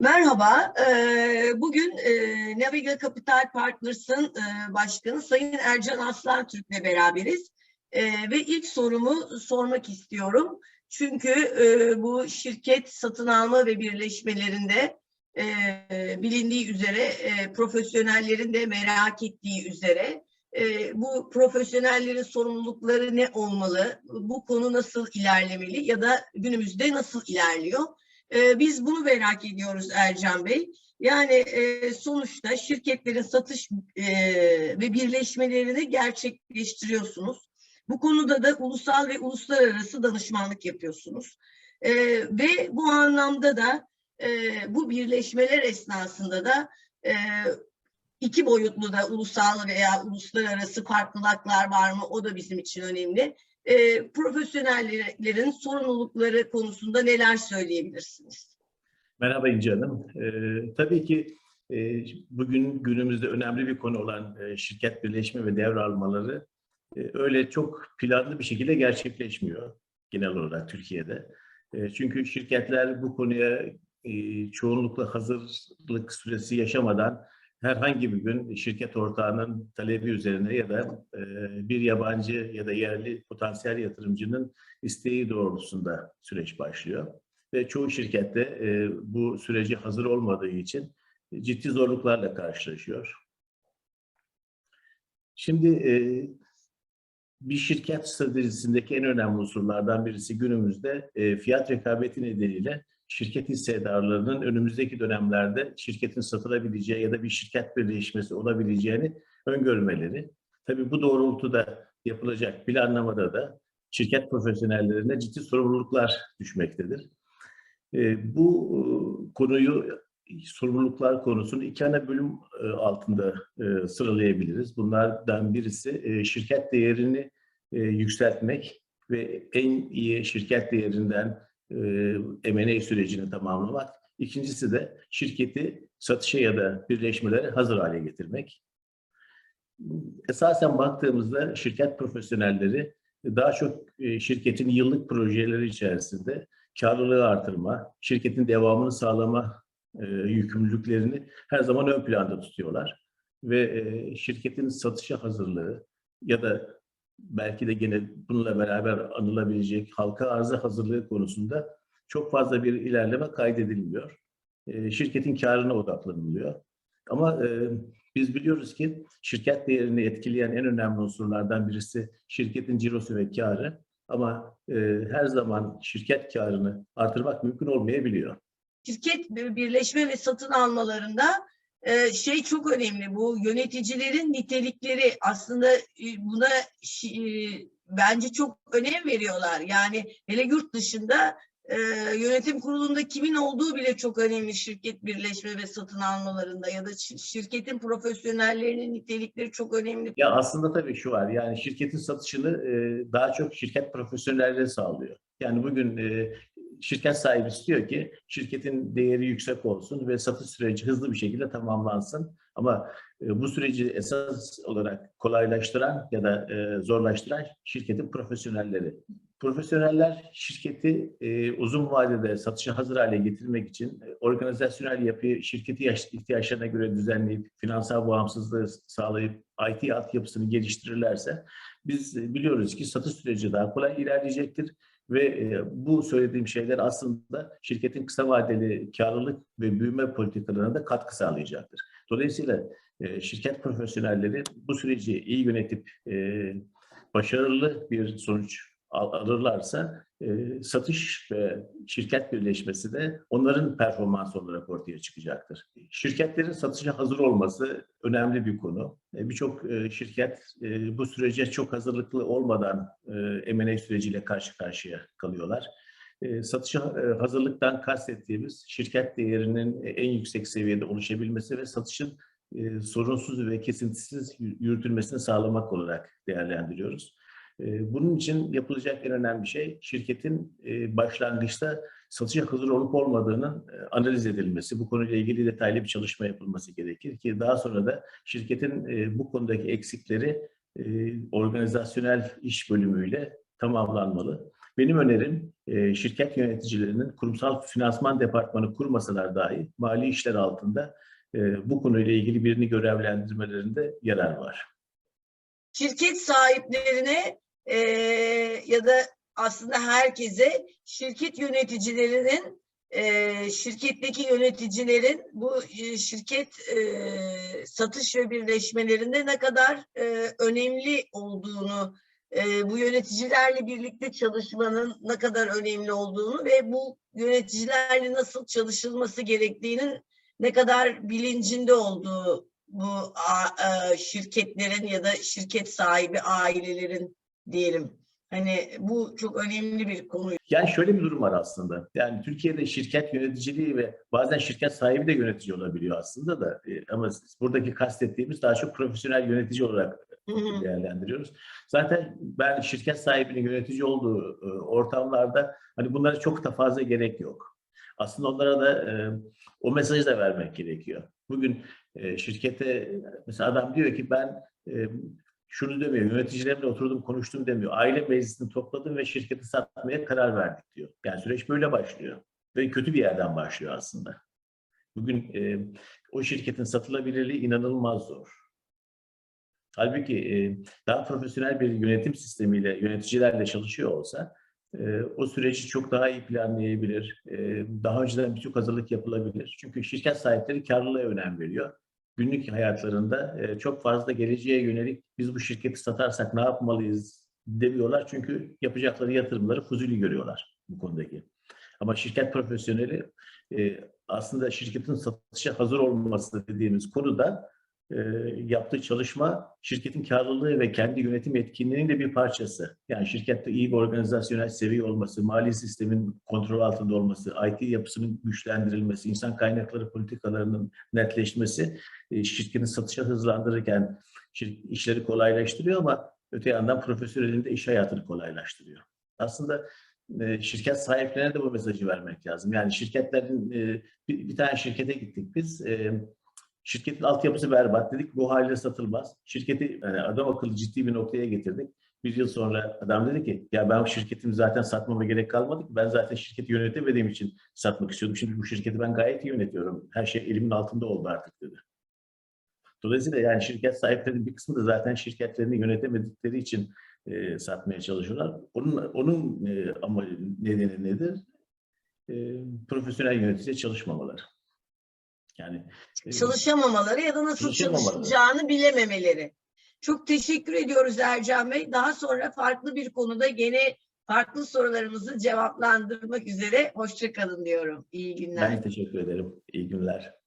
Merhaba, eee, bugün eee, Naviga Capital Partners'ın eee, başkanı Sayın Ercan Aslan Türk'le beraberiz. Ve ilk sorumu sormak istiyorum. Çünkü bu şirket satın alma ve birleşmelerinde bilindiği üzere profesyonellerin de merak ettiği üzere bu profesyonellerin sorumlulukları ne olmalı? Bu konu nasıl ilerlemeli ya da günümüzde nasıl ilerliyor? Ee, biz bunu merak ediyoruz Ercan Bey. Yani e, sonuçta şirketlerin satış e, ve birleşmelerini gerçekleştiriyorsunuz. Bu konuda da ulusal ve uluslararası danışmanlık yapıyorsunuz. E, ve bu anlamda da e, bu birleşmeler esnasında da e, iki boyutlu da ulusal veya uluslararası farklılıklar var mı? O da bizim için önemli e, profesyonellerin sorumlulukları konusunda neler söyleyebilirsiniz? Merhaba İnci Hanım. Ee, tabii ki e, bugün günümüzde önemli bir konu olan e, şirket birleşme ve devralmaları e, öyle çok planlı bir şekilde gerçekleşmiyor genel olarak Türkiye'de. E, çünkü şirketler bu konuya e, çoğunlukla hazırlık süresi yaşamadan herhangi bir gün şirket ortağının talebi üzerine ya da e, bir yabancı ya da yerli potansiyel yatırımcının isteği doğrultusunda süreç başlıyor. Ve çoğu şirkette e, bu süreci hazır olmadığı için ciddi zorluklarla karşılaşıyor. Şimdi e, bir şirket stratejisindeki en önemli unsurlardan birisi günümüzde e, fiyat rekabeti nedeniyle şirket hissedarlarının önümüzdeki dönemlerde şirketin satılabileceği ya da bir şirket birleşmesi olabileceğini öngörmeleri. Tabii bu doğrultuda yapılacak planlamada da şirket profesyonellerine ciddi sorumluluklar düşmektedir. E, bu e, konuyu sorumluluklar konusunu iki ana bölüm e, altında e, sıralayabiliriz. Bunlardan birisi şirket değerini yükseltmek ve en iyi şirket değerinden M&A sürecini tamamlamak. İkincisi de şirketi satışa ya da birleşmelere hazır hale getirmek. Esasen baktığımızda şirket profesyonelleri daha çok e, şirketin yıllık projeleri içerisinde karlılığı artırma, şirketin devamını sağlama e, yükümlülüklerini her zaman ön planda tutuyorlar. Ve e, şirketin satışa hazırlığı ya da belki de gene bununla beraber anılabilecek halka arıza hazırlığı konusunda çok fazla bir ilerleme kaydedilmiyor. E, şirketin karına odaklanılıyor. Ama e, biz biliyoruz ki şirket değerini etkileyen en önemli unsurlardan birisi şirketin cirosu ve karı. Ama e, her zaman şirket karını artırmak mümkün olmayabiliyor. Şirket birleşme ve satın almalarında e, şey çok önemli. Bu yöneticilerin nitelikleri aslında e, buna e, bence çok önem veriyorlar. Yani hele yurt dışında e, yönetim kurulunda kimin olduğu bile çok önemli şirket birleşme ve satın almalarında ya da şirketin profesyonellerinin nitelikleri çok önemli. Ya aslında tabii şu var yani şirketin satışını daha çok şirket profesyonelleri sağlıyor. Yani bugün şirket sahibi istiyor ki şirketin değeri yüksek olsun ve satış süreci hızlı bir şekilde tamamlansın. Ama e, bu süreci esas olarak kolaylaştıran ya da e, zorlaştıran şirketin profesyonelleri. Profesyoneller şirketi e, uzun vadede satışa hazır hale getirmek için organizasyonel yapıyı şirketi ihtiyaçlarına göre düzenleyip finansal bağımsızlığı sağlayıp IT altyapısını geliştirirlerse biz biliyoruz ki satış süreci daha kolay ilerleyecektir ve e, bu söylediğim şeyler aslında şirketin kısa vadeli karlılık ve büyüme politikalarına da katkı sağlayacaktır. Dolayısıyla e, şirket profesyonelleri bu süreci iyi yönetip e, başarılı bir sonuç alırlarsa e, satış ve şirket birleşmesi de onların performans olarak ortaya çıkacaktır. Şirketlerin satışa hazır olması önemli bir konu. E, Birçok e, şirket e, bu sürece çok hazırlıklı olmadan e, M&A süreciyle karşı karşıya kalıyorlar. E, satışa e, hazırlıktan kastettiğimiz şirket değerinin en yüksek seviyede oluşabilmesi ve satışın e, sorunsuz ve kesintisiz yürütülmesini sağlamak olarak değerlendiriyoruz. Bunun için yapılacak en önemli şey şirketin başlangıçta satışa hazır olup olmadığının analiz edilmesi. Bu konuyla ilgili detaylı bir çalışma yapılması gerekir ki daha sonra da şirketin bu konudaki eksikleri organizasyonel iş bölümüyle tamamlanmalı. Benim önerim e, şirket yöneticilerinin kurumsal finansman departmanı kurmasalar dahi mali işler altında e, bu konuyla ilgili birini görevlendirmelerinde yarar var. Şirket sahiplerine eee, ya da aslında herkese şirket yöneticilerinin eee, şirketteki yöneticilerin bu e, şirket eee, satış ve birleşmelerinde ne kadar eee, önemli olduğunu, eee, bu yöneticilerle birlikte çalışmanın ne kadar önemli olduğunu ve bu yöneticilerle nasıl çalışılması gerektiğinin ne kadar bilincinde olduğu bu a- e, şirketlerin ya da şirket sahibi ailelerin diyelim. Hani bu çok önemli bir konu. Yani şöyle bir durum var aslında. Yani Türkiye'de şirket yöneticiliği ve bazen şirket sahibi de yönetici olabiliyor aslında da. E, ama buradaki kastettiğimiz daha çok profesyonel yönetici olarak değerlendiriyoruz. Zaten ben şirket sahibinin yönetici olduğu e, ortamlarda hani bunlara çok da fazla gerek yok. Aslında onlara da e, o mesajı da vermek gerekiyor. Bugün e, şirkete mesela adam diyor ki ben e, şunu demiyor, yöneticilerimle oturdum konuştum demiyor. Aile meclisini topladım ve şirketi satmaya karar verdik diyor. Yani süreç böyle başlıyor. Ve kötü bir yerden başlıyor aslında. Bugün e, o şirketin satılabilirliği inanılmaz zor. Halbuki e, daha profesyonel bir yönetim sistemiyle, yöneticilerle çalışıyor olsa e, o süreci çok daha iyi planlayabilir. E, daha önceden birçok hazırlık yapılabilir. Çünkü şirket sahipleri karlılığa önem veriyor. Günlük hayatlarında e, çok fazla geleceğe yönelik biz bu şirketi satarsak ne yapmalıyız demiyorlar. Çünkü yapacakları yatırımları fuzuli görüyorlar bu konudaki. Ama şirket profesyoneli e, aslında şirketin satışa hazır olması dediğimiz konuda e, yaptığı çalışma şirketin karlılığı ve kendi yönetim etkinliğinin de bir parçası. Yani şirkette iyi bir organizasyonel seviye olması, mali sistemin kontrol altında olması, IT yapısının güçlendirilmesi, insan kaynakları politikalarının netleşmesi e, şirketin satışa hızlandırırken işleri kolaylaştırıyor ama öte yandan profesyonelin de iş hayatını kolaylaştırıyor. Aslında e, şirket sahiplerine de bu mesajı vermek lazım. Yani şirketlerin bir, bir tane şirkete gittik biz. Şirketin altyapısı berbat dedik. Bu haliyle satılmaz. Şirketi yani adam akıllı ciddi bir noktaya getirdik. Bir yıl sonra adam dedi ki ya ben şirketimi zaten satmama gerek kalmadı ki. Ben zaten şirketi yönetemediğim için satmak istiyordum. Şimdi bu şirketi ben gayet iyi yönetiyorum. Her şey elimin altında oldu artık dedi. Dolayısıyla yani şirket sahiplerinin bir kısmı da zaten şirketlerini yönetemedikleri için e, satmaya çalışıyorlar. Onun onun e, ama nedeni nedir? E, profesyonel yönetici çalışmamaları. Yani e, Çalışamamaları ya da nasıl çalışacağını bilememeleri. Çok teşekkür ediyoruz Ercan Bey. Daha sonra farklı bir konuda gene farklı sorularımızı cevaplandırmak üzere. Hoşçakalın diyorum. İyi günler. ben teşekkür ederim. İyi günler.